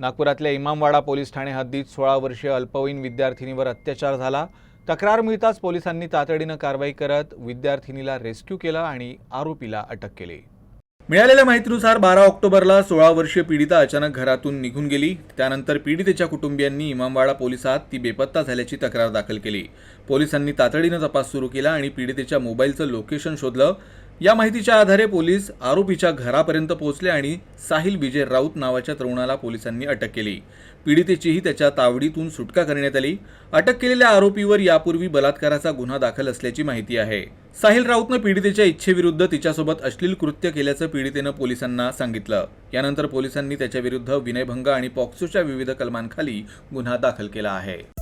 नागपुरातल्या इमामवाडा पोलीस ठाणे हद्दीत सोळा वर्षीय अल्पवयीन विद्यार्थिनीवर अत्याचार झाला. तक्रार मिळताच पोलिसांनी तातडीनं कारवाई करत विद्यार्थिनीला रेस्क्यू केला आणि आरोपीला अटक केली. मिळालेल्या माहितीनुसार बारा ऑक्टोबरला सोळा वर्षीय पीडिता अचानक घरातून निघून गेली. त्यानंतर पीडितेच्या कुटुंबियांनी इमामवाडा पोलिसात ती बेपत्ता झाल्याची तक्रार दाखल केली. पोलिसांनी तातडीनं तपास सुरू केला आणि पीडितेच्या मोबाईलचं लोकेशन शोधलं. या माहितीच्या आधारे पोलीस आरोपीच्या घरापर्यंत पोहोचले आणि साहिल विजय राऊत नावाच्या तरुणाला पोलिसांनी अटक केली. पीडितेचीही त्याच्या तावडीतून सुटका करण्यात आली. अटक केलेल्या आरोपीवर यापूर्वी बलात्काराचा गुन्हा दाखल असल्याची माहिती आहे. साहिल राऊतनं पीडितेच्या इच्छेविरुद्ध तिच्यासोबत अश्लील कृत्य केल्याचं पीडितेनं पोलिसांना सांगितलं. यानंतर पोलिसांनी त्याच्याविरुद्ध विनयभंग आणि पॉक्सोच्या विविध कलमांखाली गुन्हा दाखल केला आहे.